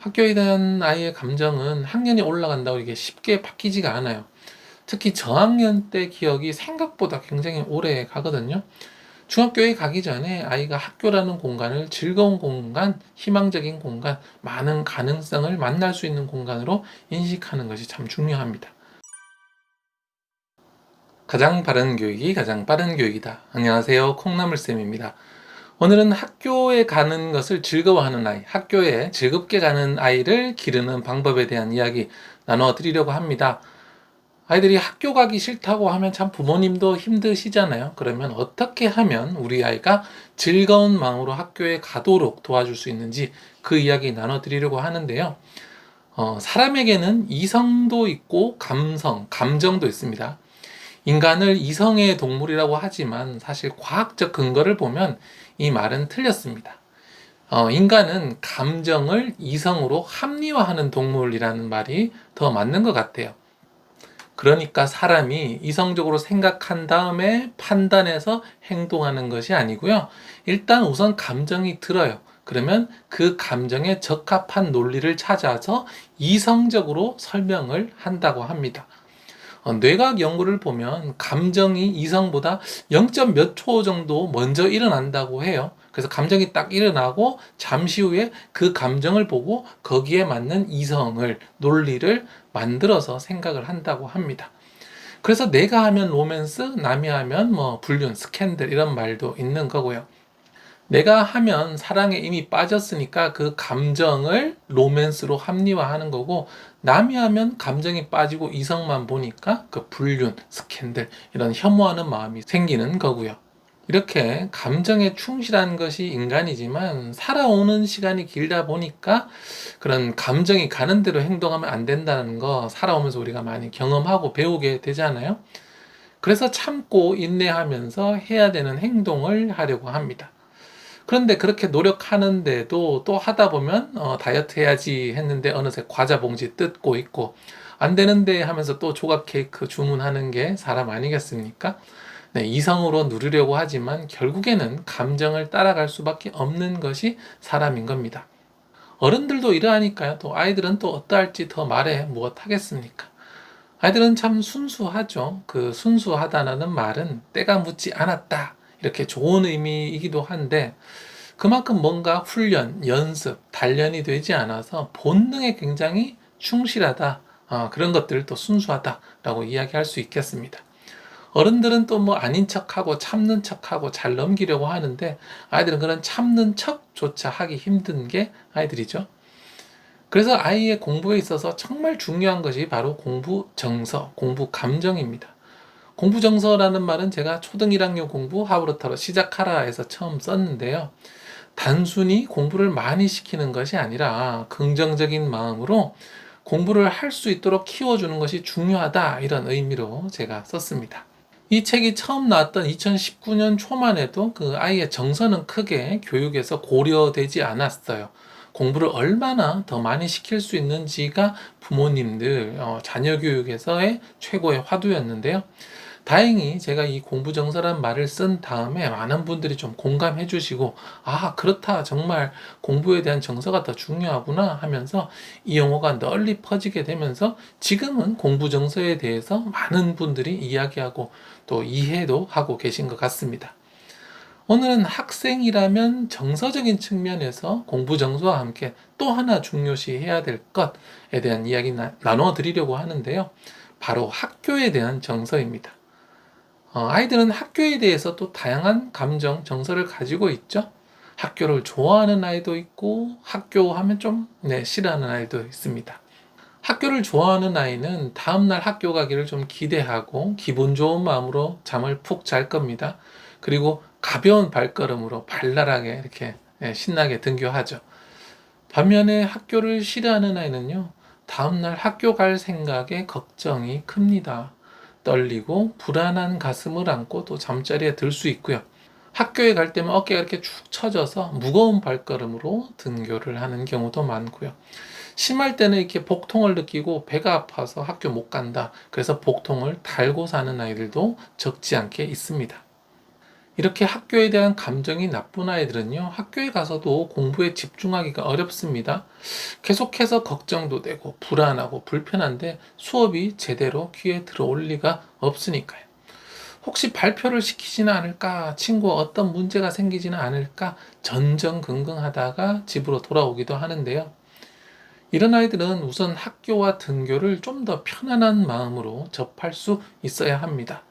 학교에 대한 아이의 감정은 학년이 올라간다고 이게 쉽게 바뀌지가 않아요. 특히 저학년 때 기억이 생각보다 굉장히 오래 가거든요. 중학교에 가기 전에 아이가 학교라는 공간을 즐거운 공간, 희망적인 공간, 많은 가능성을 만날 수 있는 공간으로 인식하는 것이 참 중요합니다. 가장 바른 교육이 가장 빠른 교육이다. 안녕하세요. 콩나물쌤입니다. 오늘은 학교에 가는 것을 즐거워하는 아이, 학교에 즐겁게 가는 아이를 기르는 방법에 대한 이야기 나눠 드리려고 합니다. 아이들이 학교 가기 싫다고 하면 참 부모님도 힘드시잖아요. 그러면 어떻게 하면 우리 아이가 즐거운 마음으로 학교에 가도록 도와줄 수 있는지 그 이야기 나눠 드리려고 하는데요. 어, 사람에게는 이성도 있고 감성, 감정도 있습니다. 인간을 이성의 동물이라고 하지만 사실 과학적 근거를 보면 이 말은 틀렸습니다. 어, 인간은 감정을 이성으로 합리화하는 동물이라는 말이 더 맞는 것 같아요. 그러니까 사람이 이성적으로 생각한 다음에 판단해서 행동하는 것이 아니고요. 일단 우선 감정이 들어요. 그러면 그 감정에 적합한 논리를 찾아서 이성적으로 설명을 한다고 합니다. 어, 뇌과학 연구를 보면 감정이 이성보다 0. 몇 초 정도 먼저 일어난다고 해요. 그래서 감정이 딱 일어나고 잠시 후에 그 감정을 보고 거기에 맞는 이성을, 논리를 만들어서 생각을 한다고 합니다. 그래서 내가 하면 로맨스, 남이 하면 뭐 불륜, 스캔들 이런 말도 있는 거고요. 내가 하면 사랑에 이미 빠졌으니까 그 감정을 로맨스로 합리화하는 거고 남이 하면 감정이 빠지고 이성만 보니까 그 불륜, 스캔들 이런 혐오하는 마음이 생기는 거고요. 이렇게 감정에 충실한 것이 인간이지만 살아오는 시간이 길다 보니까 그런 감정이 가는 대로 행동하면 안 된다는 거 살아오면서 우리가 많이 경험하고 배우게 되잖아요. 그래서 참고 인내하면서 해야 되는 행동을 하려고 합니다. 그런데 그렇게 노력하는데도 또 하다 보면 어, 다이어트 해야지 했는데 어느새 과자 봉지 뜯고 있고 안 되는데 하면서 또 조각 케이크 주문하는 게 사람 아니겠습니까? 네, 이성으로 누리려고 하지만 결국에는 감정을 따라갈 수밖에 없는 것이 사람인 겁니다. 어른들도 이러하니까요. 또 아이들은 또 어떠할지 더 말해 무엇 하겠습니까? 아이들은 참 순수하죠. 그 순수하다는 말은 때가 묻지 않았다. 이렇게 좋은 의미이기도 한데 그만큼 뭔가 훈련, 연습, 단련이 되지 않아서 본능에 굉장히 충실하다. 어, 그런 것들을 또 순수하다라고 이야기할 수 있겠습니다. 어른들은 또 뭐 아닌 척하고 참는 척하고 잘 넘기려고 하는데 아이들은 그런 참는 척조차 하기 힘든 게 아이들이죠. 그래서 아이의 공부에 있어서 정말 중요한 것이 바로 공부 정서, 공부 감정입니다. 공부 정서라는 말은 제가 초등 1학년 공부 하브르타로 시작하라 해서 처음 썼는데요. 단순히 공부를 많이 시키는 것이 아니라 긍정적인 마음으로 공부를 할 수 있도록 키워주는 것이 중요하다 이런 의미로 제가 썼습니다. 이 책이 처음 나왔던 2019년 초만 해도 그 아이의 정서는 크게 교육에서 고려되지 않았어요. 공부를 얼마나 더 많이 시킬 수 있는지가 부모님들, 어, 자녀 교육에서의 최고의 화두였는데요. 다행히 제가 이 공부 정서란 말을 쓴 다음에 많은 분들이 좀 공감해 주시고, 아, 그렇다. 정말 공부에 대한 정서가 더 중요하구나 하면서 이 용어가 널리 퍼지게 되면서 지금은 공부 정서에 대해서 많은 분들이 이야기하고 또 이해도 하고 계신 것 같습니다. 오늘은 학생이라면 정서적인 측면에서 공부 정서와 함께 또 하나 중요시 해야 될 것에 대한 이야기 나눠 드리려고 하는데요. 바로 학교에 대한 정서입니다. 어, 아이들은 학교에 대해서 또 다양한 감정, 정서를 가지고 있죠. 학교를 좋아하는 아이도 있고 학교 하면 좀 네, 싫어하는 아이도 있습니다. 학교를 좋아하는 아이는 다음날 학교 가기를 좀 기대하고 기분 좋은 마음으로 잠을 푹 잘 겁니다. 그리고 가벼운 발걸음으로 발랄하게 이렇게 네, 신나게 등교하죠. 반면에 학교를 싫어하는 아이는요, 다음날 학교 갈 생각에 걱정이 큽니다. 떨리고 불안한 가슴을 안고 또 잠자리에 들 수 있고요. 학교에 갈 때면 어깨가 이렇게 축 처져서 무거운 발걸음으로 등교를 하는 경우도 많고요. 심할 때는 이렇게 복통을 느끼고 배가 아파서 학교 못 간다. 그래서 복통을 달고 사는 아이들도 적지 않게 있습니다. 이렇게 학교에 대한 감정이 나쁜 아이들은요, 학교에 가서도 공부에 집중하기가 어렵습니다. 계속해서 걱정도 되고, 불안하고, 불편한데 수업이 제대로 귀에 들어올 리가 없으니까요. 혹시 발표를 시키지는 않을까, 친구와 어떤 문제가 생기지는 않을까, 전전긍긍하다가 집으로 돌아오기도 하는데요. 이런 아이들은 우선 학교와 등교를 좀 더 편안한 마음으로 접할 수 있어야 합니다.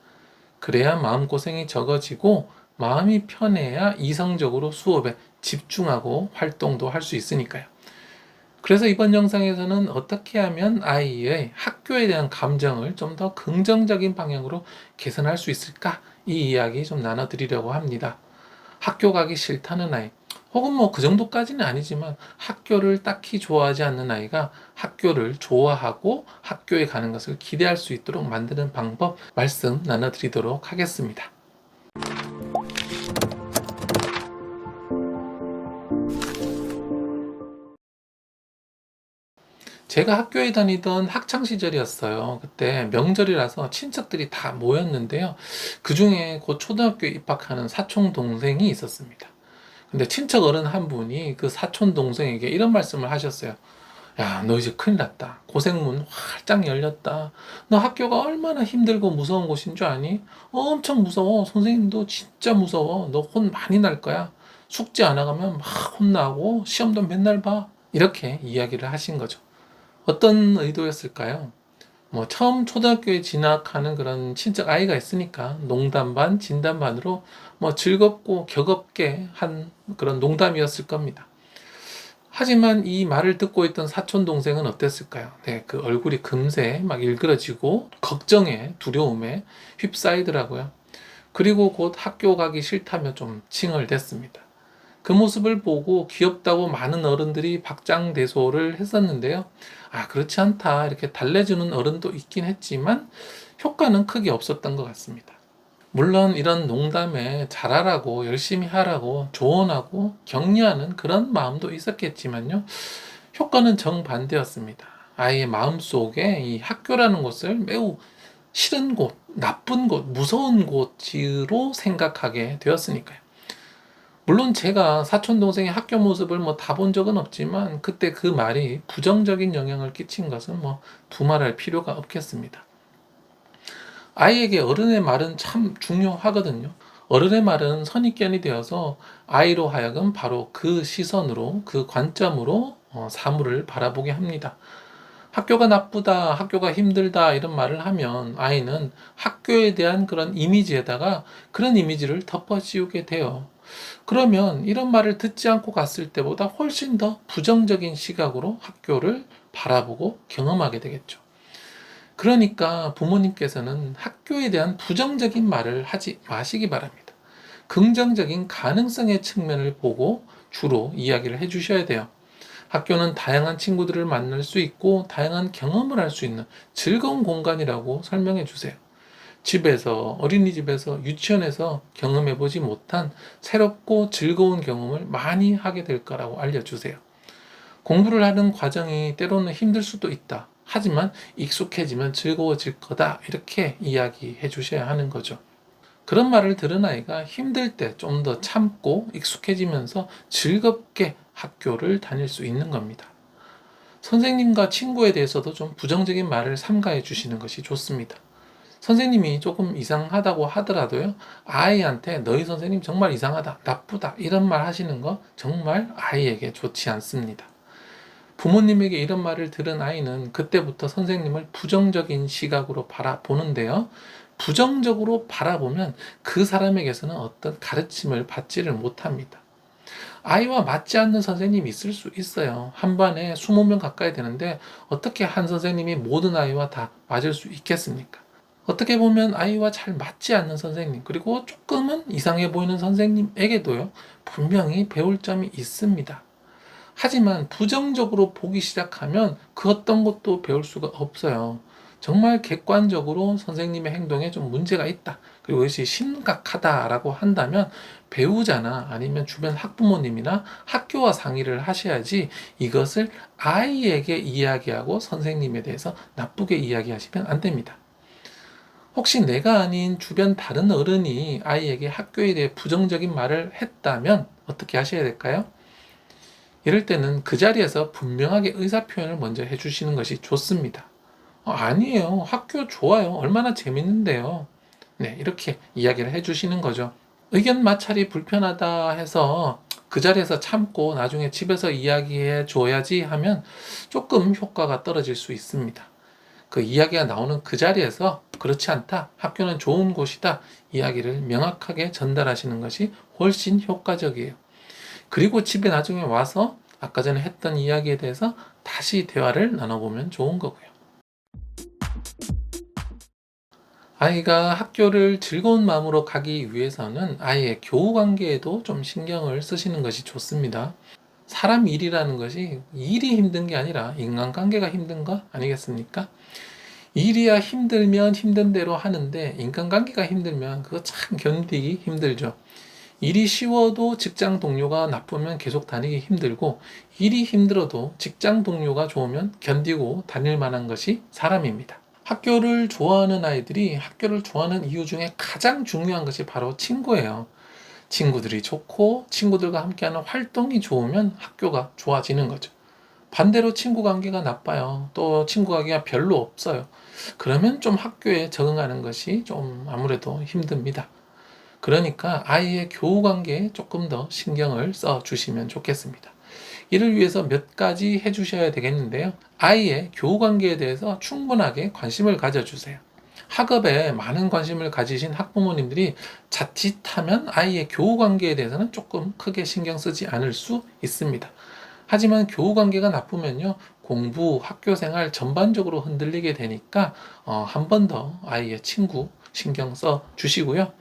그래야 마음고생이 적어지고 마음이 편해야 이성적으로 수업에 집중하고 활동도 할 수 있으니까요. 그래서 이번 영상에서는 어떻게 하면 아이의 학교에 대한 감정을 좀 더 긍정적인 방향으로 개선할 수 있을까? 이 이야기 좀 나눠드리려고 합니다. 학교 가기 싫다는 아이, 혹은 뭐 그 정도까지는 아니지만 학교를 딱히 좋아하지 않는 아이가 학교를 좋아하고 학교에 가는 것을 기대할 수 있도록 만드는 방법 말씀 나눠드리도록 하겠습니다. 제가 학교에 다니던 학창 시절이었어요. 그때 명절이라서 친척들이 다 모였는데요. 그 중에 곧 초등학교에 입학하는 사촌 동생이 있었습니다. 근데 친척 어른 한 분이 그 사촌 동생에게 이런 말씀을 하셨어요. 야, 너 이제 큰일 났다. 고생문 활짝 열렸다. 너 학교가 얼마나 힘들고 무서운 곳인 줄 아니? 엄청 무서워. 선생님도 진짜 무서워. 너 혼 많이 날 거야. 숙제 안 하가면 막 혼나고 시험도 맨날 봐. 이렇게 이야기를 하신 거죠. 어떤 의도였을까요? 뭐 처음 초등학교에 진학하는 그런 친척 아이가 있으니까 농담 반, 진담 반으로 뭐 즐겁고 격없게 한 그런 농담이었을 겁니다. 하지만 이 말을 듣고 있던 사촌 동생은 어땠을까요? 네, 그 얼굴이 금세 막 일그러지고 걱정에 두려움에 휩싸이더라고요. 그리고 곧 학교 가기 싫다며 좀 칭얼댔습니다. 그 모습을 보고 귀엽다고 많은 어른들이 박장대소를 했었는데요. 아, 그렇지 않다. 이렇게 달래주는 어른도 있긴 했지만 효과는 크게 없었던 것 같습니다. 물론 이런 농담에 잘하라고 열심히 하라고 조언하고 격려하는 그런 마음도 있었겠지만요. 효과는 정반대였습니다. 아이의 마음속에 이 학교라는 곳을 매우 싫은 곳, 나쁜 곳, 무서운 곳으로 생각하게 되었으니까요. 물론 제가 사촌 동생의 학교 모습을 뭐 다 본 적은 없지만 그때 그 말이 부정적인 영향을 끼친 것은 뭐 두말할 필요가 없겠습니다. 아이에게 어른의 말은 참 중요하거든요. 어른의 말은 선입견이 되어서 아이로 하여금 바로 그 시선으로 그 관점으로 어, 사물을 바라보게 합니다. 학교가 나쁘다, 학교가 힘들다 이런 말을 하면 아이는 학교에 대한 그런 이미지에다가 그런 이미지를 덮어씌우게 돼요. 그러면 이런 말을 듣지 않고 갔을 때보다 훨씬 더 부정적인 시각으로 학교를 바라보고 경험하게 되겠죠. 그러니까 부모님께서는 학교에 대한 부정적인 말을 하지 마시기 바랍니다. 긍정적인 가능성의 측면을 보고 주로 이야기를 해 주셔야 돼요. 학교는 다양한 친구들을 만날 수 있고 다양한 경험을 할 수 있는 즐거운 공간이라고 설명해 주세요. 집에서, 어린이집에서, 유치원에서 경험해 보지 못한 새롭고 즐거운 경험을 많이 하게 될 거라고 알려주세요. 공부를 하는 과정이 때로는 힘들 수도 있다. 하지만 익숙해지면 즐거워질 거다. 이렇게 이야기해 주셔야 하는 거죠. 그런 말을 들은 아이가 힘들 때 좀 더 참고 익숙해지면서 즐겁게 학교를 다닐 수 있는 겁니다. 선생님과 친구에 대해서도 좀 부정적인 말을 삼가해 주시는 것이 좋습니다. 선생님이 조금 이상하다고 하더라도요, 아이한테 너희 선생님 정말 이상하다, 나쁘다, 이런 말 하시는 거 정말 아이에게 좋지 않습니다. 부모님에게 이런 말을 들은 아이는 그때부터 선생님을 부정적인 시각으로 바라보는데요. 부정적으로 바라보면 그 사람에게서는 어떤 가르침을 받지를 못합니다. 아이와 맞지 않는 선생님이 있을 수 있어요. 한 반에 20명 가까이 되는데 어떻게 한 선생님이 모든 아이와 다 맞을 수 있겠습니까? 어떻게 보면 아이와 잘 맞지 않는 선생님, 그리고 조금은 이상해 보이는 선생님에게도요, 분명히 배울 점이 있습니다. 하지만 부정적으로 보기 시작하면 그 어떤 것도 배울 수가 없어요. 정말 객관적으로 선생님의 행동에 좀 문제가 있다. 그리고 이것이 심각하다라고 한다면 배우자나 아니면 주변 학부모님이나 학교와 상의를 하셔야지 이것을 아이에게 이야기하고 선생님에 대해서 나쁘게 이야기하시면 안 됩니다. 혹시 내가 아닌 주변 다른 어른이 아이에게 학교에 대해 부정적인 말을 했다면 어떻게 하셔야 될까요? 이럴 때는 그 자리에서 분명하게 의사 표현을 먼저 해주시는 것이 좋습니다. 어, 아니에요. 학교 좋아요. 얼마나 재밌는데요. 네, 이렇게 이야기를 해주시는 거죠. 의견 마찰이 불편하다 해서 그 자리에서 참고 나중에 집에서 이야기해 줘야지 하면 조금 효과가 떨어질 수 있습니다. 그 이야기가 나오는 그 자리에서 그렇지 않다. 학교는 좋은 곳이다. 이야기를 명확하게 전달하시는 것이 훨씬 효과적이에요. 그리고 집에 나중에 와서 아까 전에 했던 이야기에 대해서 다시 대화를 나눠보면 좋은 거고요. 아이가 학교를 즐거운 마음으로 가기 위해서는 아이의 교우 관계에도 좀 신경을 쓰시는 것이 좋습니다. 사람 일이라는 것이 일이 힘든 게 아니라 인간관계가 힘든 거 아니겠습니까? 일이야 힘들면 힘든 대로 하는데 인간관계가 힘들면 그거 참 견디기 힘들죠. 일이 쉬워도 직장 동료가 나쁘면 계속 다니기 힘들고 일이 힘들어도 직장 동료가 좋으면 견디고 다닐 만한 것이 사람입니다. 학교를 좋아하는 아이들이 학교를 좋아하는 이유 중에 가장 중요한 것이 바로 친구예요. 친구들이 좋고 친구들과 함께하는 활동이 좋으면 학교가 좋아지는 거죠. 반대로 친구 관계가 나빠요. 또 친구 관계가 별로 없어요. 그러면 좀 학교에 적응하는 것이 좀 아무래도 힘듭니다. 그러니까 아이의 교우 관계에 조금 더 신경을 써 주시면 좋겠습니다. 이를 위해서 몇 가지 해 주셔야 되겠는데요. 아이의 교우 관계에 대해서 충분하게 관심을 가져 주세요. 학업에 많은 관심을 가지신 학부모님들이 자칫하면 아이의 교우 관계에 대해서는 조금 크게 신경 쓰지 않을 수 있습니다. 하지만 교우 관계가 나쁘면요. 공부, 학교 생활 전반적으로 흔들리게 되니까 어, 한 번 더 아이의 친구 신경 써 주시고요.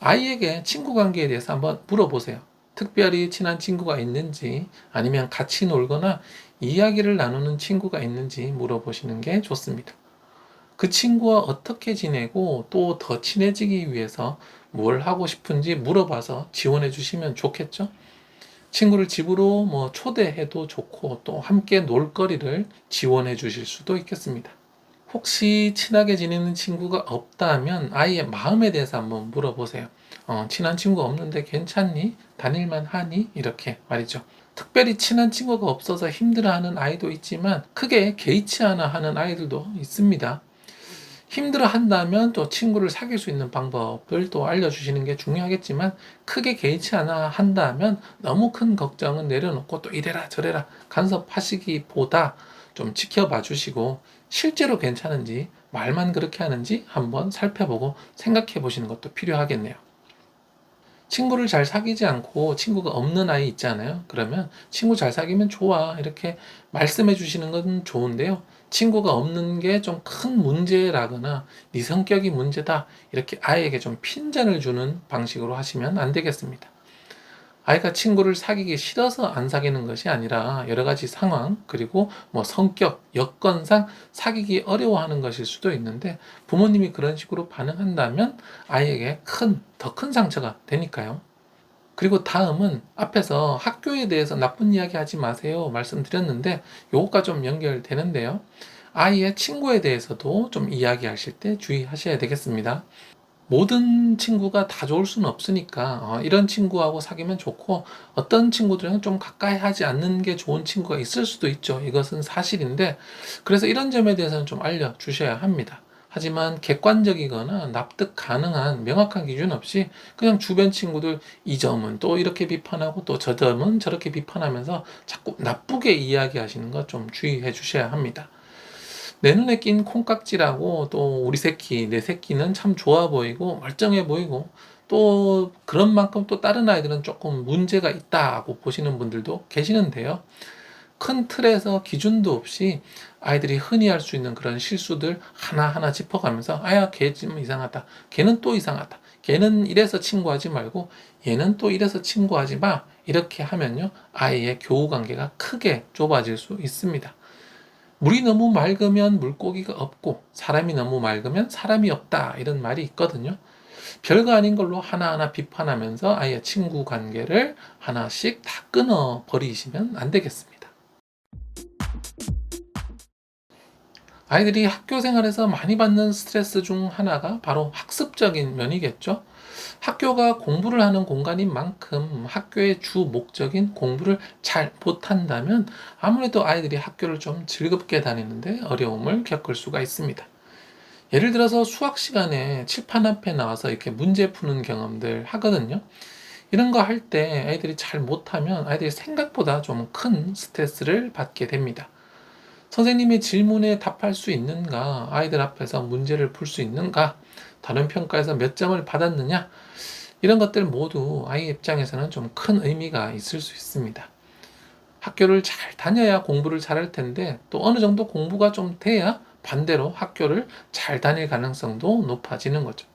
아이에게 친구 관계에 대해서 한번 물어보세요. 특별히 친한 친구가 있는지 아니면 같이 놀거나 이야기를 나누는 친구가 있는지 물어보시는 게 좋습니다. 그 친구와 어떻게 지내고 또 더 친해지기 위해서 뭘 하고 싶은지 물어봐서 지원해 주시면 좋겠죠? 친구를 집으로 뭐 초대해도 좋고 또 함께 놀거리를 지원해 주실 수도 있겠습니다. 혹시 친하게 지내는 친구가 없다면 아이의 마음에 대해서 한번 물어보세요. 어, 친한 친구 없는데 괜찮니? 다닐만 하니? 이렇게 말이죠. 특별히 친한 친구가 없어서 힘들어하는 아이도 있지만 크게 개의치 않아 하는 아이들도 있습니다. 힘들어 한다면 또 친구를 사귈 수 있는 방법을 또 알려주시는 게 중요하겠지만 크게 개의치 않아 한다면 너무 큰 걱정은 내려놓고 또 이래라 저래라 간섭하시기보다 좀 지켜봐 주시고 실제로 괜찮은지 말만 그렇게 하는지 한번 살펴보고 생각해 보시는 것도 필요하겠네요. 친구를 잘 사귀지 않고 친구가 없는 아이 있잖아요. 그러면 친구 잘 사귀면 좋아. 이렇게 말씀해 주시는 건 좋은데요. 친구가 없는 게 좀 큰 문제라거나 네 성격이 문제다. 이렇게 아이에게 좀 핀잔을 주는 방식으로 하시면 안 되겠습니다. 아이가 친구를 사귀기 싫어서 안 사귀는 것이 아니라 여러 가지 상황, 그리고 뭐 성격, 여건상 사귀기 어려워하는 것일 수도 있는데 부모님이 그런 식으로 반응한다면 아이에게 큰, 더 큰 상처가 되니까요. 그리고 다음은 앞에서 학교에 대해서 나쁜 이야기 하지 마세요 말씀드렸는데 요거가 좀 연결되는데요. 아이의 친구에 대해서도 좀 이야기하실 때 주의하셔야 되겠습니다. 모든 친구가 다 좋을 수는 없으니까 어, 이런 친구하고 사귀면 좋고 어떤 친구들은 좀 가까이 하지 않는 게 좋은 친구가 있을 수도 있죠. 이것은 사실인데 그래서 이런 점에 대해서는 좀 알려주셔야 합니다. 하지만 객관적이거나 납득 가능한 명확한 기준 없이 그냥 주변 친구들 이 점은 또 이렇게 비판하고 또 저 점은 저렇게 비판하면서 자꾸 나쁘게 이야기하시는 것 좀 주의해 주셔야 합니다. 내 눈에 낀 콩깍지라고 또 우리 새끼, 내 새끼는 참 좋아 보이고 멀쩡해 보이고 또 그런 만큼 또 다른 아이들은 조금 문제가 있다고 보시는 분들도 계시는데요. 큰 틀에서 기준도 없이 아이들이 흔히 할 수 있는 그런 실수들 하나하나 짚어가면서 아야 걔 좀 이상하다. 걔는 또 이상하다. 걔는 이래서 친구하지 말고 얘는 또 이래서 친구하지 마. 이렇게 하면요. 아이의 교우 관계가 크게 좁아질 수 있습니다. 물이 너무 맑으면 물고기가 없고 사람이 너무 맑으면 사람이 없다 이런 말이 있거든요. 별거 아닌 걸로 하나하나 비판하면서 아예 친구 관계를 하나씩 다 끊어 버리시면 안 되겠습니다. 아이들이 학교 생활에서 많이 받는 스트레스 중 하나가 바로 학습적인 면이겠죠. 학교가 공부를 하는 공간인 만큼 학교의 주 목적인 공부를 잘 못한다면 아무래도 아이들이 학교를 좀 즐겁게 다니는데 어려움을 겪을 수가 있습니다. 예를 들어서 수학 시간에 칠판 앞에 나와서 이렇게 문제 푸는 경험들 하거든요. 이런 거 할 때 아이들이 잘 못하면 아이들이 생각보다 좀 큰 스트레스를 받게 됩니다. 선생님의 질문에 답할 수 있는가? 아이들 앞에서 문제를 풀 수 있는가? 다른 평가에서 몇 점을 받았느냐? 이런 것들 모두 아이 입장에서는 좀 큰 의미가 있을 수 있습니다. 학교를 잘 다녀야 공부를 잘할 텐데 또 어느 정도 공부가 좀 돼야 반대로 학교를 잘 다닐 가능성도 높아지는 거죠.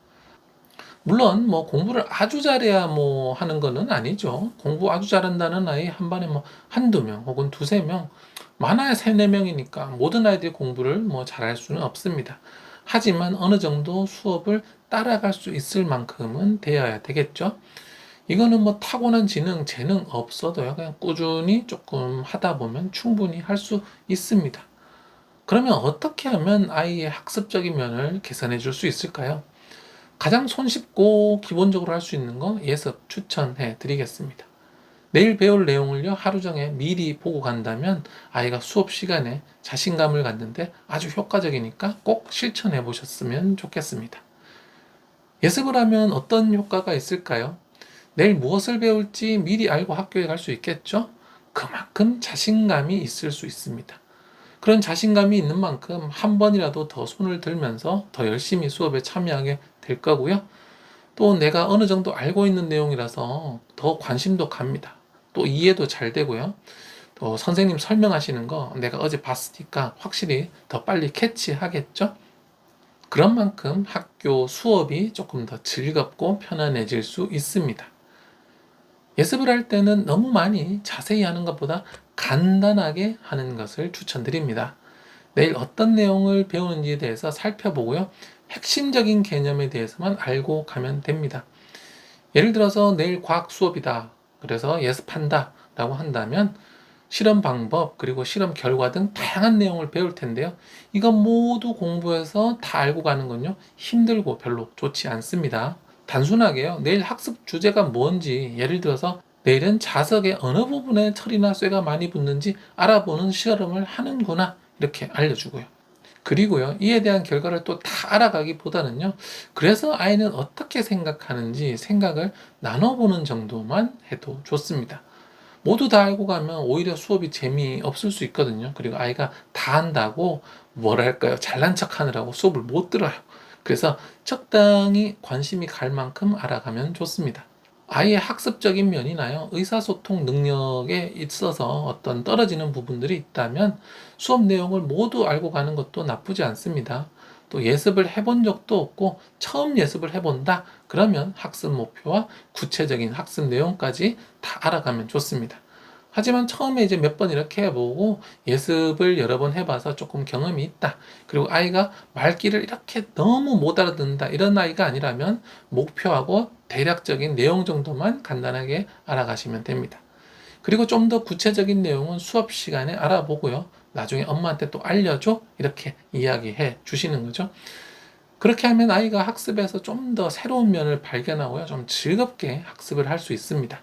물론 뭐 공부를 아주 잘해야 뭐 하는 거는 아니죠. 공부 아주 잘한다는 아이 한 반에 뭐 한두 명 혹은 두세 명 많아야 세네 명이니까 모든 아이들이 공부를 뭐 잘할 수는 없습니다. 하지만 어느 정도 수업을 따라갈 수 있을 만큼은 되어야 되겠죠. 이거는 뭐 타고난 지능, 재능 없어도요. 그냥 꾸준히 조금 하다 보면 충분히 할 수 있습니다. 그러면 어떻게 하면 아이의 학습적인 면을 개선해 줄 수 있을까요? 가장 손쉽고 기본적으로 할 수 있는 거 예습 추천해 드리겠습니다. 내일 배울 내용을요, 하루 종일 미리 보고 간다면 아이가 수업 시간에 자신감을 갖는데 아주 효과적이니까 꼭 실천해 보셨으면 좋겠습니다. 예습을 하면 어떤 효과가 있을까요? 내일 무엇을 배울지 미리 알고 학교에 갈 수 있겠죠? 그만큼 자신감이 있을 수 있습니다. 그런 자신감이 있는 만큼 한 번이라도 더 손을 들면서 더 열심히 수업에 참여하게 될 거고요. 또 내가 어느 정도 알고 있는 내용이라서 더 관심도 갑니다. 또 이해도 잘 되고요. 또 선생님 설명하시는 거 내가 어제 봤으니까 확실히 더 빨리 캐치하겠죠? 그런 만큼 학교 수업이 조금 더 즐겁고 편안해질 수 있습니다. 예습을 할 때는 너무 많이 자세히 하는 것보다 간단하게 하는 것을 추천드립니다. 내일 어떤 내용을 배우는지에 대해서 살펴보고요. 핵심적인 개념에 대해서만 알고 가면 됩니다. 예를 들어서 내일 과학 수업이다. 그래서 예습한다. 라고 한다면 실험 방법, 그리고 실험 결과 등 다양한 내용을 배울 텐데요. 이건 모두 공부해서 다 알고 가는 건요. 힘들고 별로 좋지 않습니다. 단순하게요. 내일 학습 주제가 뭔지 예를 들어서 내일은 자석의 어느 부분에 철이나 쇠가 많이 붙는지 알아보는 실험을 하는구나 이렇게 알려주고요. 그리고요, 이에 대한 결과를 또 다 알아가기보다는요, 그래서 아이는 어떻게 생각하는지 생각을 나눠보는 정도만 해도 좋습니다. 모두 다 알고 가면 오히려 수업이 재미없을 수 있거든요. 그리고 아이가 다 한다고 뭐랄까요, 잘난 척 하느라고 수업을 못 들어요. 그래서 적당히 관심이 갈 만큼 알아가면 좋습니다. 아이의 학습적인 면이나요, 의사소통 능력에 있어서 어떤 떨어지는 부분들이 있다면 수업 내용을 모두 알고 가는 것도 나쁘지 않습니다. 또 예습을 해본 적도 없고 처음 예습을 해본다? 그러면 학습 목표와 구체적인 학습 내용까지 다 알아가면 좋습니다. 하지만 처음에 이제 몇 번 이렇게 해보고 예습을 여러 번 해봐서 조금 경험이 있다. 그리고 아이가 말귀를 이렇게 너무 못 알아듣는다. 이런 아이가 아니라면 목표하고 대략적인 내용 정도만 간단하게 알아가시면 됩니다. 그리고 좀 더 구체적인 내용은 수업 시간에 알아보고요. 나중에 엄마한테 또 알려줘. 이렇게 이야기해 주시는 거죠. 그렇게 하면 아이가 학습에서 좀 더 새로운 면을 발견하고요. 좀 즐겁게 학습을 할 수 있습니다.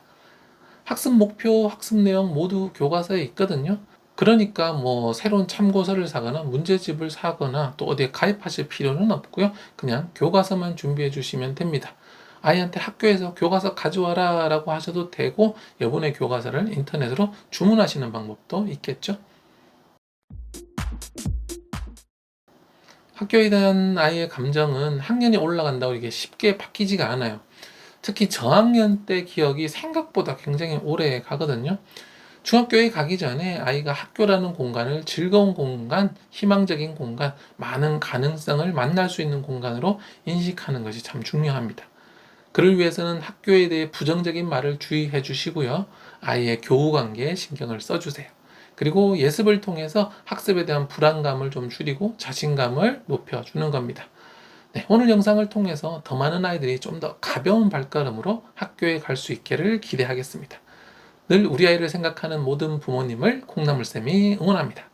학습 목표, 학습 내용 모두 교과서에 있거든요. 그러니까 뭐 새로운 참고서를 사거나 문제집을 사거나 또 어디에 가입하실 필요는 없고요. 그냥 교과서만 준비해 주시면 됩니다. 아이한테 학교에서 교과서 가져와라 라고 하셔도 되고 여분의 교과서를 인터넷으로 주문하시는 방법도 있겠죠. 학교에 대한 아이의 감정은 학년이 올라간다고 이게 쉽게 바뀌지가 않아요. 특히 저학년 때 기억이 생각보다 굉장히 오래 가거든요. 중학교에 가기 전에 아이가 학교라는 공간을 즐거운 공간, 희망적인 공간, 많은 가능성을 만날 수 있는 공간으로 인식하는 것이 참 중요합니다. 그를 위해서는 학교에 대해 부정적인 말을 주의해 주시고요. 아이의 교우 관계에 신경을 써 주세요. 그리고 예습을 통해서 학습에 대한 불안감을 좀 줄이고 자신감을 높여 주는 겁니다. 네, 오늘 영상을 통해서 더 많은 아이들이 좀 더 가벼운 발걸음으로 학교에 갈 수 있기를 기대하겠습니다. 늘 우리 아이를 생각하는 모든 부모님을 콩나물쌤이 응원합니다.